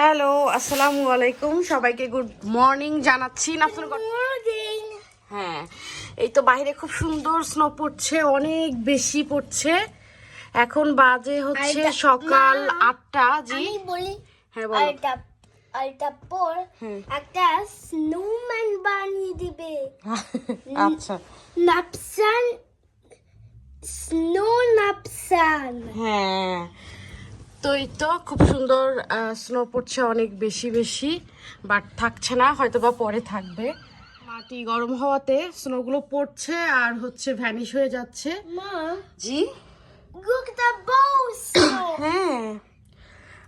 Hello আসসালামু আলাইকুম। সবাইকে গুড মর্নিং জানাচ্ছি না হ্যাঁ এই তো বাইরে খুব সুন্দর স্নো পড়ছে অনেক বেশি পড়ছে। এখন বাজে হচ্ছে সকাল আটটা জি। বলি হ্যাঁ বলো। আরেকটা পর একটা স্নোম্যান বানিয়ে দিবে। আচ্ছা। নাপসান স্নো নাপসান হ্যাঁ। তো এই তো খুব সুন্দর স্নো পড়ছে অনেক বেশি বেশি বাট থাকছে না হয়তো বা পরে থাকবে। মাটি গরম হওয়াতে স্নোগুলো পড়ছে আর হচ্ছে ভ্যানিশ হয়ে যাচ্ছে। জি? হ্যাঁ।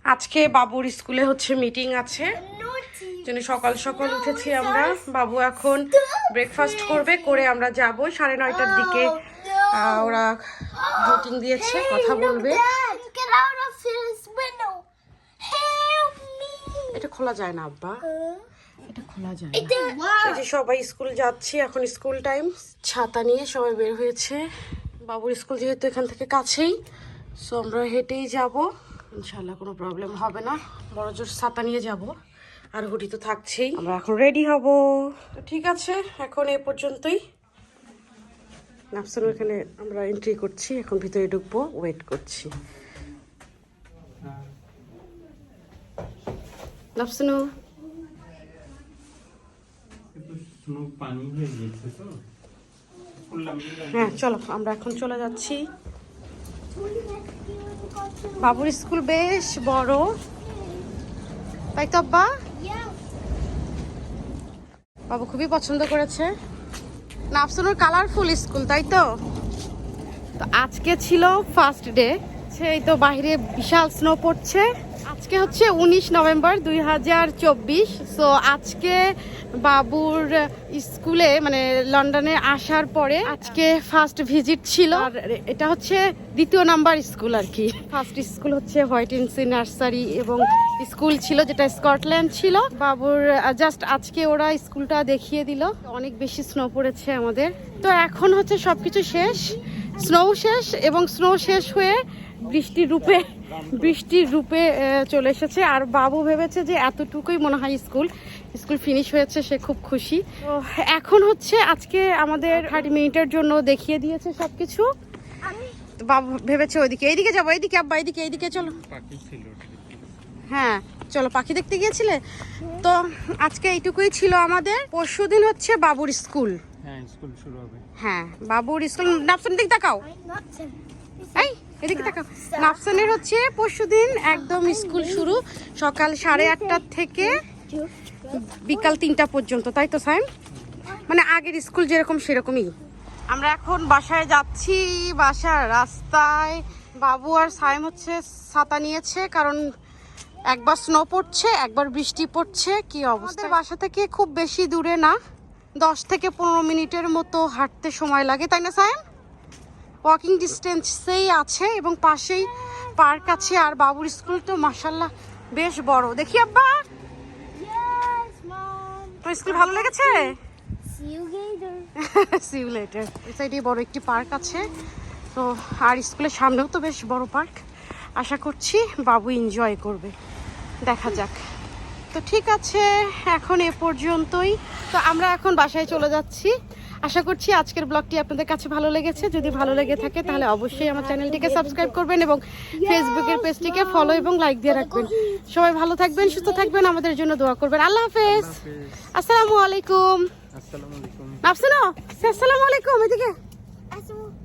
আজকে বাবুর স্কুলে হচ্ছে মিটিং আছে। জন্য সকাল সকাল উঠেছি আমরা। বাবু এখন ব্রেকফাস্ট করবে করে আমরা যাব সাড়ে নয়টার দিকে। ওরা মিটিং দিয়েছে কথা বলবে। এটা খোলা যায় না আব্বা। এটা খোলা যায় না। এই যে সবাই স্কুল যাচ্ছি এখন স্কুল টাইম। ছাতা নিয়ে সবাই বের হয়েছে। বাবুর স্কুল যেহেতু এখান থেকে কাছেই সো আমরা হেঁটেই যাব। ইনশাল্লাহ কোনো প্রবলেম হবে না। বড় জোর ছাতা নিয়ে যাব। আর হুডি তো থাকছেই। আমরা এখন রেডি হব। তো ঠিক আছে এখন এ পর্যন্তই। নাফসানো এখানে আমরা এন্ট্রি করছি এখন ভিতরে ঢুকবো ওয়েট করছি। স্নো হয়ে চলো আমরা এখন চলে যাচ্ছি। বাবুর স্কুল বেশ বড়। তাই তো আব্বা? বাবু খুবই পছন্দ করেছে। নাফসানুর কালারফুল স্কুল তাই তো? তো আজকে ছিল ফার্স্ট ডে এই তো বাইরে বিশাল স্নো পড়ছে। আজকে হচ্ছে উনিশ নভেম্বর দুই হাজার চব্বিশ। সো আজকে বাবুর স্কুলে মানে লন্ডনে আসার পরে আজকে ফার্স্ট ভিজিট ছিল। আর এটা হচ্ছে দ্বিতীয় নাম্বার স্কুল আর কি। ফার্স্ট স্কুল হচ্ছে হোয়াইট ইনসি নার্সারি এবং স্কুল ছিল যেটা স্কটল্যান্ড ছিল। বাবুর জাস্ট আজকে ওরা স্কুলটা দেখিয়ে দিল। অনেক বেশি স্নো পড়েছে আমাদের। তো এখন হচ্ছে সবকিছু শেষ। স্নো শেষ এবং স্নো শেষ হয়ে বৃষ্টির রূপে বৃষ্টির রূপে চলে এসেছে। আর বাবু ভেবেছে যে এতটুকুই মনে হয় স্কুল। স্কুল ফিনিশ হয়েছে সে খুব খুশি। তো এখন হচ্ছে আজকে আমাদের থার্টি মিনিটের জন্য দেখিয়ে দিয়েছে সবকিছু। আমি তো বাবু ভেবেছে ওইদিকে। এইদিকে যাব এইদিকে আব্বা এইদিকে এইদিকে চলো। হ্যাঁ চলো পাখি দেখতে গিয়েছিলে? তো আজকে এইটুকুই ছিল আমাদের। পরশু দিন হচ্ছে বাবুর স্কুল। হ্যাঁ স্কুল শুরু হবে। হ্যাঁ বাবুর স্কুল নাফসান দিক তাকাও him এই, এদিকে নাফসানের হচ্ছে পরশু দিন একদম স্কুল শুরু, সকাল সাড়ে আটটার থেকে বিকাল তিনটা পর্যন্ত, তাই তো, সাইম? মানে আগের স্কুল যেরকম সেরকমই। আমরা এখন বাসায় যাচ্ছি, বাসার রাস্তায়। বাবু আর সাইম হচ্ছে ছাতা নিয়েছে, কারণ একবার স্নো পড়ছে, একবার বৃষ্টি পড়ছে, কি অবস্থা? বাসা থেকে খুব বেশি দূরে না, দশ থেকে পনেরো মিনিটের মতো হাঁটতে সময় লাগে, তাই না, সাইম? ওয়াকিং ডিস্টেন্সেই আছে এবং পাশেই পার্ক আছে আর বাবুর স্কুল তো মাসাল্লাহ বেশ বড়। দেখি আব্বা। তোর স্কুল ভালো লেগেছে? See you later see you later এই সাইডে বড় একটি পার্ক আছে। তো আর স্কুলের সামনেও তো বেশ বড় পার্ক আশা করছি বাবু এনজয় করবে। দেখা যাক। তো ঠিক আছে এখন এ পর্যন্তই। তো আমরা এখন বাসায় চলে যাচ্ছি। আশা করছি আজকের ব্লগটি আপনাদের কাছে ভালো লেগেছে। যদি ভালো লেগে থাকে তাহলে অবশ্যই আমার চ্যানেলটিকে সাবস্ক্রাইব করবেন এবং ফেসবুকের পেজটিকে ফলো এবং লাইক দিয়ে রাখবেন। সবাই ভালো থাকবেন সুস্থ থাকবেন আমাদের জন্য দোয়া করবেন। আল্লাহ হাফেজ। আসসালামু আলাইকুম। আসসালামু আলাইকুম। আসসালামু আলাইকুম এদিকে। আসসালামু